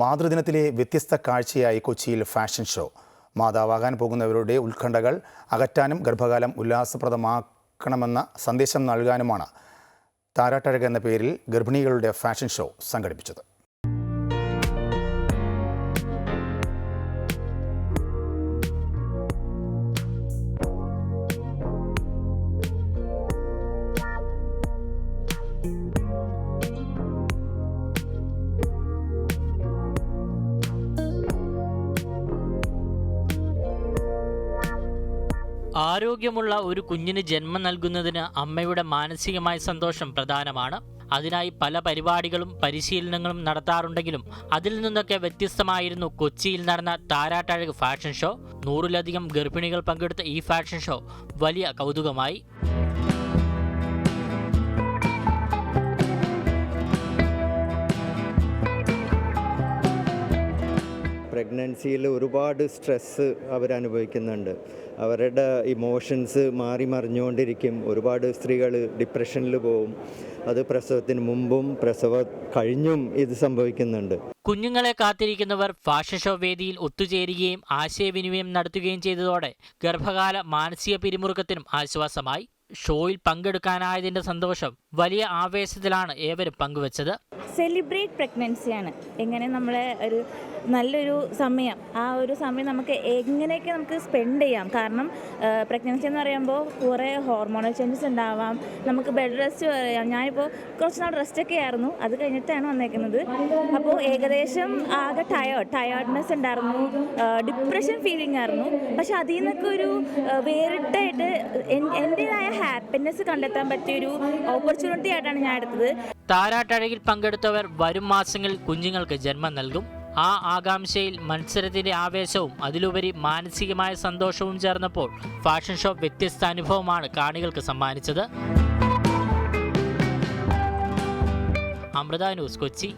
മാതൃദിനത്തിലെ വ്യത്യസ്ത കാഴ്ചയായി കൊച്ചിയിൽ ഫാഷൻ ഷോ. മാതാവാകാൻ പോകുന്നവരുടെ ഉത്കണ്ഠകൾ അകറ്റാനും ഗർഭകാലം ഉല്ലാസപ്രദമാക്കണമെന്ന സന്ദേശം നൽകാനുമാണ് താരാട്ടഴക എന്ന പേരിൽ ഗർഭിണികളുടെ ഫാഷൻ ഷോ സംഘടിപ്പിച്ചത്. ആരോഗ്യമുള്ള ഒരു കുഞ്ഞിന് ജന്മം നൽകുന്നതിന് അമ്മയുടെ മാനസികമായ സന്തോഷം പ്രധാനമാണ്. അതിനായി പല പരിപാടികളും പരിശീലനങ്ങളും നടത്താറുണ്ടെങ്കിലും അതിൽ നിന്നൊക്കെ വ്യത്യസ്തമായിരുന്നു കൊച്ചിയിൽ നടന്ന താരാട്ടഴക് ഫാഷൻ ഷോ. നൂറിലധികം ഗർഭിണികൾ പങ്കെടുത്ത ഈ ഫാഷൻ ഷോ വലിയ കൗതുകമായി. പ്രഗ്നൻസിയിൽ ഒരുപാട് സ്ട്രെസ്സ് അവരനുഭവിക്കുന്നുണ്ട്. അവരുടെ ഇമോഷൻസ് മാറി മറിഞ്ഞുകൊണ്ടിരിക്കും. ഒരുപാട് സ്ത്രീകൾ ഡിപ്രഷനിൽ പോവും. അത് പ്രസവത്തിന് മുമ്പും പ്രസവ കഴിഞ്ഞും ഇത് സംഭവിക്കുന്നുണ്ട്. കുഞ്ഞുങ്ങളെ കാത്തിരിക്കുന്നവർ ഫാഷൻ ഷോ വേദിയിൽ ഒത്തുചേരുകയും ആശയവിനിമയം നടത്തുകയും ചെയ്തതോടെ ഗർഭകാല മാനസിക പിരിമുറുക്കത്തിനും ആശ്വാസമായി. ഷോയിൽ പങ്കെടുക്കാനായതിന്റെ സന്തോഷം വലിയ ആവേശത്തിലാണ് ഏവരും പങ്കുവച്ചത്. സെലിബ്രേറ്റ് പ്രഗ്നൻസിയാണ് എങ്ങനെ നമ്മളെ ഒരു നല്ലൊരു സമയം ആ ഒരു സമയം നമുക്ക് എങ്ങനെയൊക്കെ നമുക്ക് സ്പെൻഡ് ചെയ്യാം. കാരണം പ്രഗ്നൻസി എന്ന് പറയുമ്പോൾ കുറേ ഹോർമോണൽ ചേഞ്ചസ് ഉണ്ടാവാം. നമുക്ക് ബെഡ് റെസ്റ്റ് പറയാം ഞാനിപ്പോൾ കുറച്ച് നാൾ റെസ്റ്റൊക്കെ ആയിരുന്നു. അത് കഴിഞ്ഞിട്ടാണ് വന്നേക്കുന്നത്. അപ്പോൾ ഏകദേശം ആകെ ടയേർഡ് ടയേർഡ്നെസ് ഉണ്ടായിരുന്നു. ഡിപ്രഷൻ ഫീലിംഗ് ആയിരുന്നു. പക്ഷെ അതിൽ നിന്നൊക്കെ ഒരു വേറിട്ടായിട്ട് എൻ- എന്റെതായ ഹാപ്പിനെസ് കണ്ടെത്താൻ പറ്റിയൊരു ഓപ്പർച്യൂണിറ്റി ആയിട്ടാണ് ഞാൻ എടുത്തത്. താരാട്ടഴകിൽ പങ്കെടുത്തവർ വരും മാസങ്ങളിൽ കുഞ്ഞുങ്ങൾക്ക് ജന്മം നൽകും. ആ ആകാംക്ഷയിൽ മത്സരത്തിന്റെ ആവേശവും അതിലുപരി മാനസികമായ സന്തോഷവും ചേർന്നപ്പോൾ ഫാഷൻ ഷോ വ്യത്യസ്ത അനുഭവമാണ് കാണികൾക്ക് സമ്മാനിച്ചത്. അമൃത ന്യൂസ് കൊച്ചി.